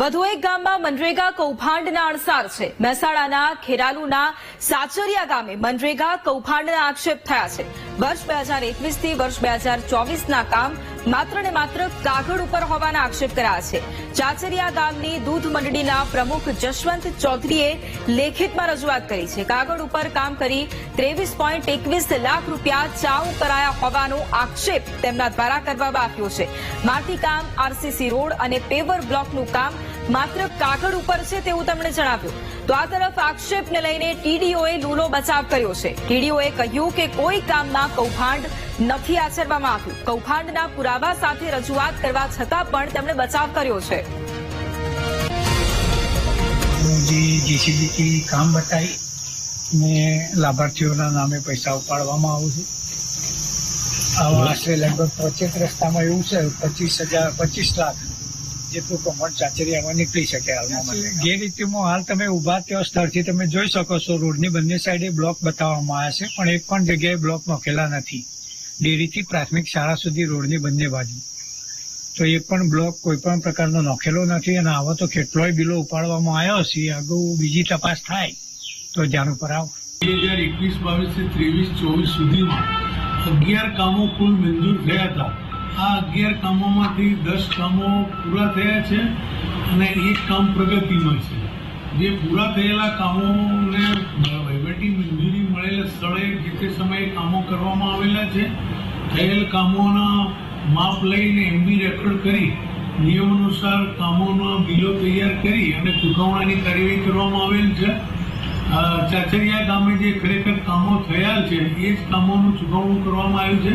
વધુ એક ગામમાં મનરેગા કૌભાંડના અણસાર છે. મહેસાણાના ખેરાલુના સાચરિયા ગામે મનરેગા કૌભાંડના આક્ષેપ થયા છે. વર્ષ બે હજાર એકવીસથી વર્ષ બે હજાર ચોવીસના કામ માત્ર ને માત્ર કાગળ ઉપર હોવાના આક્ષેપ કર્યા છે. ચાચરિયા ગામની દૂધ મંડળીના પ્રમુખ જશવંત ચૌધરીએ લેખિતમાં રજૂઆત કરી છે. કાગળ ઉપર કામ કરી ત્રેવીસ પોઈન્ટ એકવીસ લાખ રૂપિયા ચાઉ કરાયા હોવાનો આક્ષેપ તેમના દ્વારા કરવામાં આવ્યો છે. માટી કામ, આરસીસી રોડ અને પેવર બ્લોકનું કામ માત્ર કાગળ ઉપર છે તેવું તેમણે જણાવ્યું. તો આ તરફ આક્ષેપને લઈને ટીડીઓએ લૂલો બચાવ કર્યો છે. ટીડીઓએ કહ્યું કે કોઈ કામમાં કૌભાંડ નથી આચરવામાં આવ્યું. કૌભાંડના પુરાવા સાથે રજૂઆત કરવા છતાં પણ તેમણે બચાવ કર્યો છે. કામ બતાવી ને લાભાર્થીઓના નામે પૈસા ઉપાડવામાં આવે છે. આશરે લગભગ પચીસ રસ્તામાં એવું છે, પચીસ હજાર, પચીસ લાખ જેટલું કમર ચાચરિયામાં નીકળી શકે હાલમાં ગેરરીતિમાં હાલ તમે ઊભા ત્યાં સ્થળથી તમે જોઈ શકો છો રોડની બંને સાઈડે બ્લોક બતાવવામાં આવ્યા છે પણ એક પણ જગ્યાએ બ્લોક નોખેલા નથી. ડેરીથી પ્રાથમિક શાળા સુધી રોડની બંને બાજુ. તો એક પણ બ્લોક કોઈ પણ પ્રકારનો નોખેલો નથી અને આવો તો કેટલોય બિલો ઉપાડવામાં આવ્યો છે અગાઉ બીજી તપાસ થાય. તો ધ્યાન ઉપર આવો. બે હજાર એકવીસ બાવીસથી ત્રેવીસ ચોવીસ સુધીમાં અગિયાર કામો કુલ મંજૂર થયા હતા. આ અગિયાર કામોમાંથી દસ કામો પૂરા થયા છે અને એક કામ પ્રગતિમાં છે. જે પૂરા થયેલા કામોને વહીવટી મંજૂરી મળેલા સ્થળે જે તે સમયે કામો કરવામાં આવેલા છે, થયેલ કામોના માપ લઈને એમબી રેકોર્ડ કરી નિયમ અનુસાર કામોના બિલો તૈયાર કરી અને ચૂકવણાની કાર્યવાહી કરવામાં આવેલ છે. ચાચરિયા ગામે જે ખરેખર કામો થયા છે, એ જ કામોનું ચૂકવણું કરવામાં આવ્યું છે.